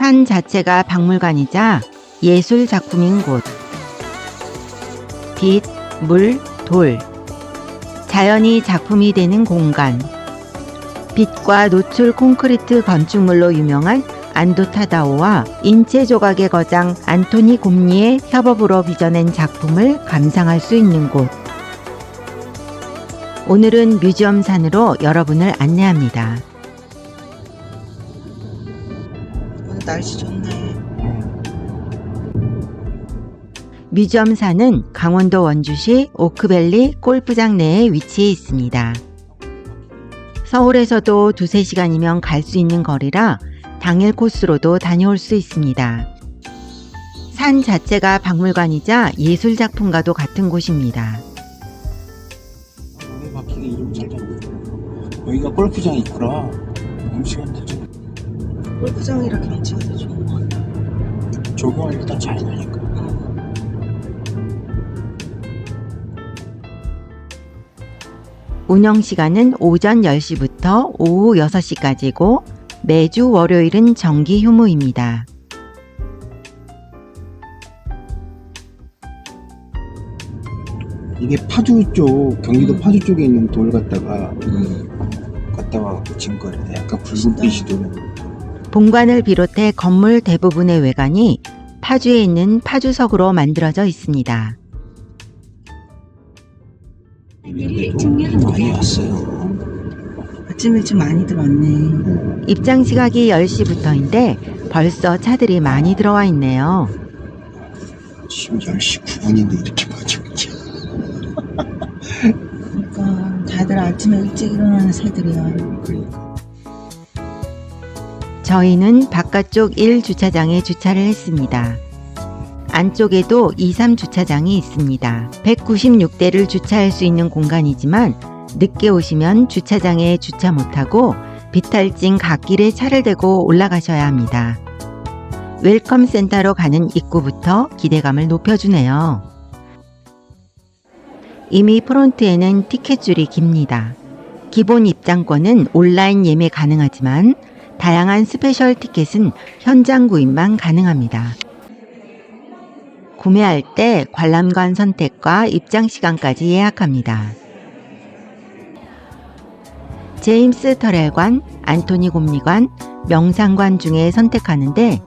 산 자체가 박물관이자 예술 작품인 곳. 빛, 물, 돌. 자연이 작품이 되는 공간. 빛과 노출 콘크리트 건축물로 유명한 안도 타다오와 인체 조각의 거장 안토니 곰니의 협업으로 빚어낸 작품을 감상할 수 있는 곳. 오늘은 뮤지엄 산으로 여러분을 안내합니다. 날씨 좋네. 뮤지엄 산은 강원도 원주시 오크밸리 골프장 내에 위치해 있습니다. 서울에서도 두세 시간이면 갈 수 있는 거리라 당일 코스로도 다녀올 수 있습니다. 산 자체가 박물관이자 예술 작품과도 같은 곳입니다. 오늘 바퀴가 이름 잘 잡네. 여기가 골프장 있구나. 음식은. 골프장이라 경치가 더 좋은 것 같아. 조경을 일단 잘 나니까. 운영 시간은 오전 10시부터 오후 6시까지고 매주 월요일은 정기 휴무입니다. 이게 파주 쪽, 경기도 음. 파주 쪽에 있는 돌 갖다가 갖다가 붙인 거래. 약간 붉은빛이 도는. 본관을 비롯해 건물 대부분의 외관이 파주에 있는 파주석으로 만들어져 있습니다. 많이 왔어요. 아침 일찍 많이들 왔네. 입장 시각이 10시부터인데 벌써 차들이 많이 들어와 있네요. 지금 10시 9분인데 이렇게 많이 오지. 그러니까 다들 아침에 일찍 일어나는 새들이야. 그러니까. 저희는 바깥쪽 1주차장에 주차를 했습니다. 안쪽에도 2, 3주차장이 있습니다. 196대를 주차할 수 있는 공간이지만 늦게 오시면 주차장에 주차 못하고 비탈진 갓길에 차를 대고 올라가셔야 합니다. 웰컴 센터로 가는 입구부터 기대감을 높여주네요. 이미 프론트에는 티켓줄이 깁니다. 기본 입장권은 온라인 예매 가능하지만 다양한 스페셜 티켓은 현장 구입만 가능합니다. 구매할 때 관람관 선택과 입장 시간까지 예약합니다. 제임스 터렐관, 안토니 곰리관, 명상관 중에 선택하는데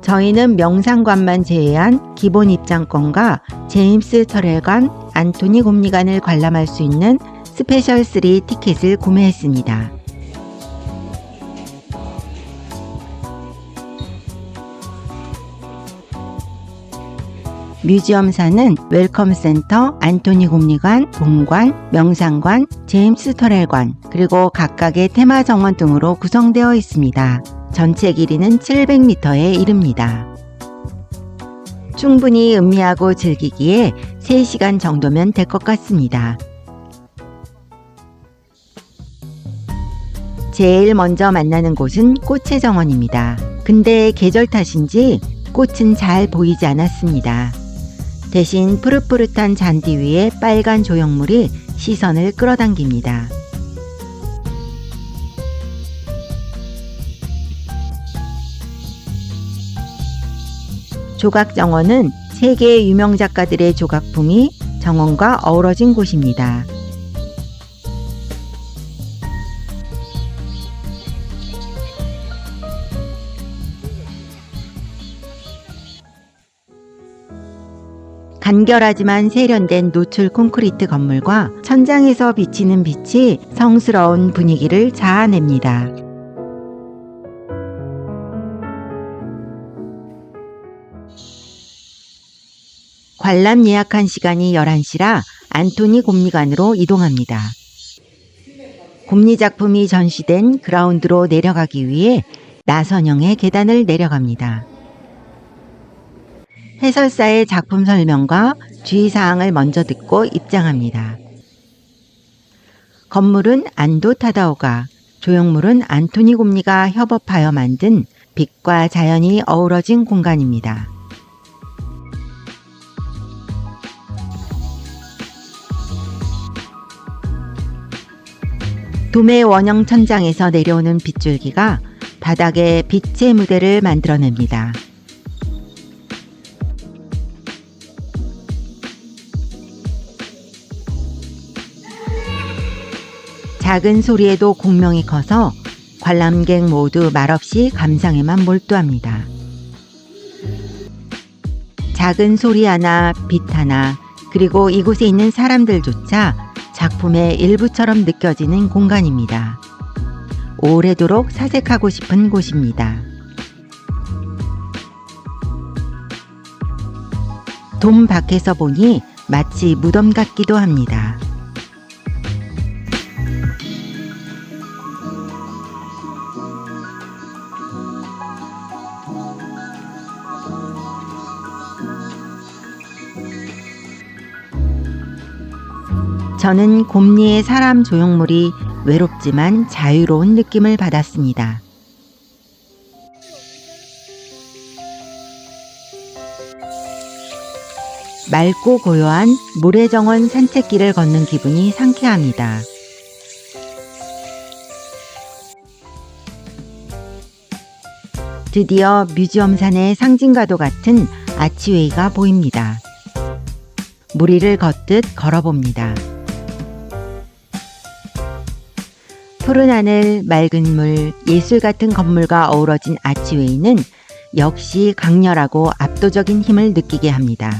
저희는 명상관만 제외한 기본 입장권과 제임스 터렐관, 안토니 곰리관을 관람할 수 있는 스페셜 3 티켓을 구매했습니다. 뮤지엄사는 웰컴 센터, 안토니 곰리관, 본관, 명상관, 제임스 터렐관, 그리고 각각의 테마 정원 등으로 구성되어 있습니다. 전체 길이는 700m에 이릅니다. 충분히 음미하고 즐기기에 3시간 정도면 될 것 같습니다. 제일 먼저 만나는 곳은 꽃의 정원입니다. 근데 계절 탓인지 꽃은 잘 보이지 않았습니다. 대신 푸릇푸릇한 잔디 위에 빨간 조형물이 시선을 끌어당깁니다. 조각 정원은 세계의 유명 작가들의 조각품이 정원과 어우러진 곳입니다. 간결하지만 세련된 노출 콘크리트 건물과 천장에서 비치는 빛이 성스러운 분위기를 자아냅니다. 관람 예약한 시간이 11시라 안토니 곰리관으로 이동합니다. 곰리 작품이 전시된 그라운드로 내려가기 위해 나선형의 계단을 내려갑니다. 해설사의 작품 설명과 주의사항을 먼저 듣고 입장합니다. 건물은 안도 타다오가, 조형물은 안토니 곰리가 협업하여 만든 빛과 자연이 어우러진 공간입니다. 도매 원형 천장에서 내려오는 빗줄기가 바닥에 빛의 무대를 만들어냅니다. 작은 소리에도 공명이 커서 관람객 모두 말없이 감상에만 몰두합니다. 작은 소리 하나, 빛 하나, 그리고 이곳에 있는 사람들조차 작품의 일부처럼 느껴지는 공간입니다. 오래도록 사색하고 싶은 곳입니다. 돔 밖에서 보니 마치 무덤 같기도 합니다. 저는 곰리의 사람 조형물이 외롭지만 자유로운 느낌을 받았습니다. 맑고 고요한 모래정원 산책길을 걷는 기분이 상쾌합니다. 드디어 뮤지엄 산의 상징과도 같은 아치웨이가 보입니다. 무리를 걷듯 걸어봅니다. 푸른 하늘, 맑은 물, 예술 같은 건물과 어우러진 아치웨이는 역시 강렬하고 압도적인 힘을 느끼게 합니다.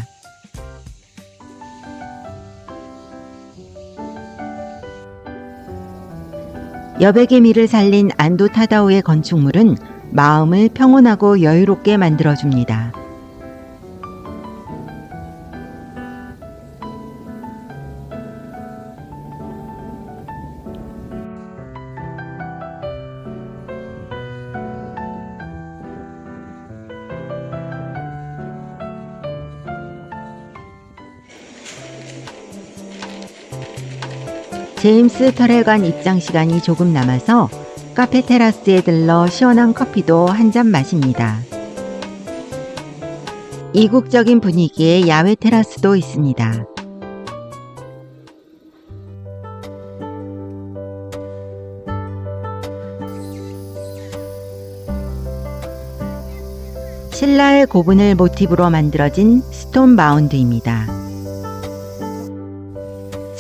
여백의 미를 살린 안도 타다오의 건축물은 마음을 평온하고 여유롭게 만들어줍니다. 제임스 터렐관 입장 시간이 조금 남아서 카페 테라스에 들러 시원한 커피도 한 잔 마십니다. 이국적인 분위기의 야외 테라스도 있습니다. 신라의 고분을 모티브로 만들어진 스톤 마운드입니다.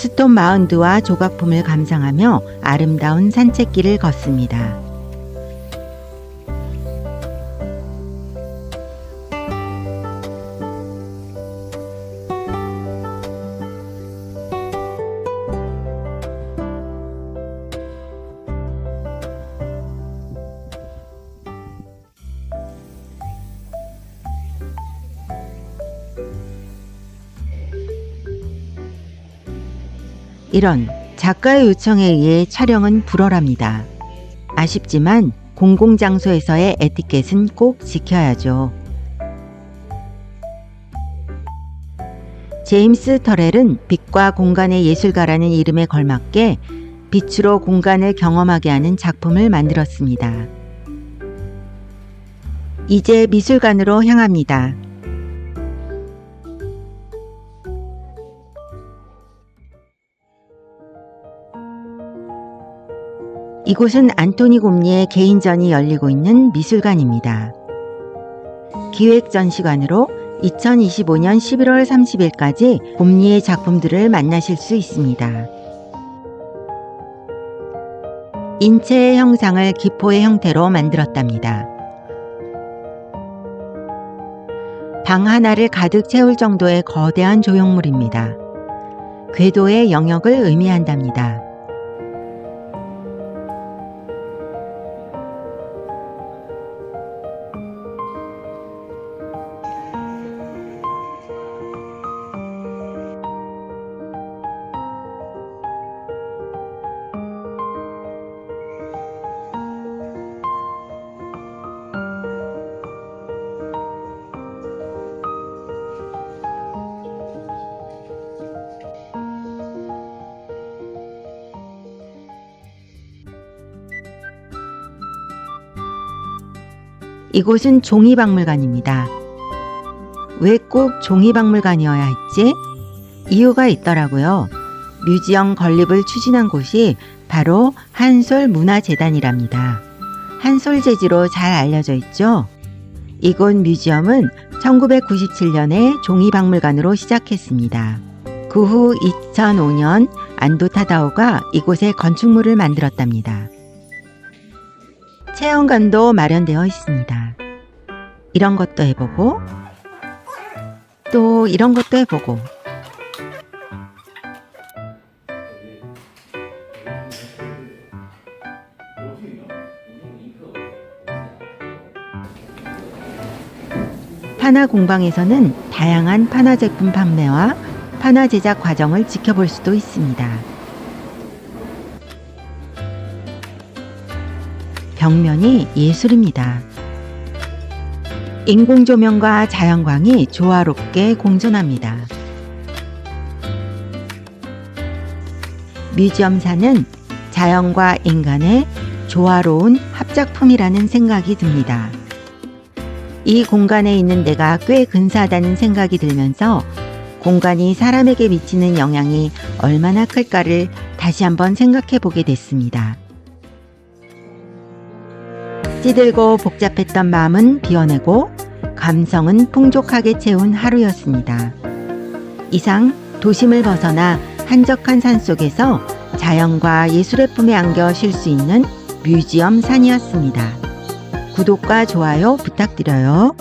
스톤 마운드와 조각품을 감상하며 아름다운 산책길을 걷습니다. 이런 작가의 요청에 의해 촬영은 불허랍니다. 아쉽지만 공공장소에서의 에티켓은 꼭 지켜야죠. 제임스 터렐은 빛과 공간의 예술가라는 이름에 걸맞게 빛으로 공간을 경험하게 하는 작품을 만들었습니다. 이제 미술관으로 향합니다. 이곳은 안토니 곰리의 개인전이 열리고 있는 미술관입니다. 기획 전시관으로 2025년 11월 30일까지 곰리의 작품들을 만나실 수 있습니다. 인체의 형상을 기포의 형태로 만들었답니다. 방 하나를 가득 채울 정도의 거대한 조형물입니다. 궤도의 영역을 의미한답니다. 이곳은 종이박물관입니다. 왜 꼭 종이박물관이어야 했지? 이유가 있더라고요. 뮤지엄 건립을 추진한 곳이 바로 한솔 문화재단이랍니다. 한솔 재지로 잘 알려져 있죠. 이곳 뮤지엄은 1997년에 종이박물관으로 시작했습니다. 그 후 2005년 안도 타다오가 이곳에 건축물을 만들었답니다. 체험관도 마련되어 있습니다. 이런 것도 해보고, 또 이런 것도 해보고, 파나 공방에서는 다양한 파나 제품 판매와 파나 제작 과정을 지켜볼 수도 있습니다. 벽면이 예술입니다. 인공 조명과 자연광이 조화롭게 공존합니다. 뮤지엄사는 자연과 인간의 조화로운 합작품이라는 생각이 듭니다. 이 공간에 있는 내가 꽤 근사하다는 생각이 들면서 공간이 사람에게 미치는 영향이 얼마나 클까를 다시 한번 생각해 보게 됐습니다. 찌들고 복잡했던 마음은 비워내고 감성은 풍족하게 채운 하루였습니다. 이상 도심을 벗어나 한적한 산 속에서 자연과 예술의 품에 안겨 쉴 수 있는 뮤지엄 산이었습니다. 구독과 좋아요 부탁드려요.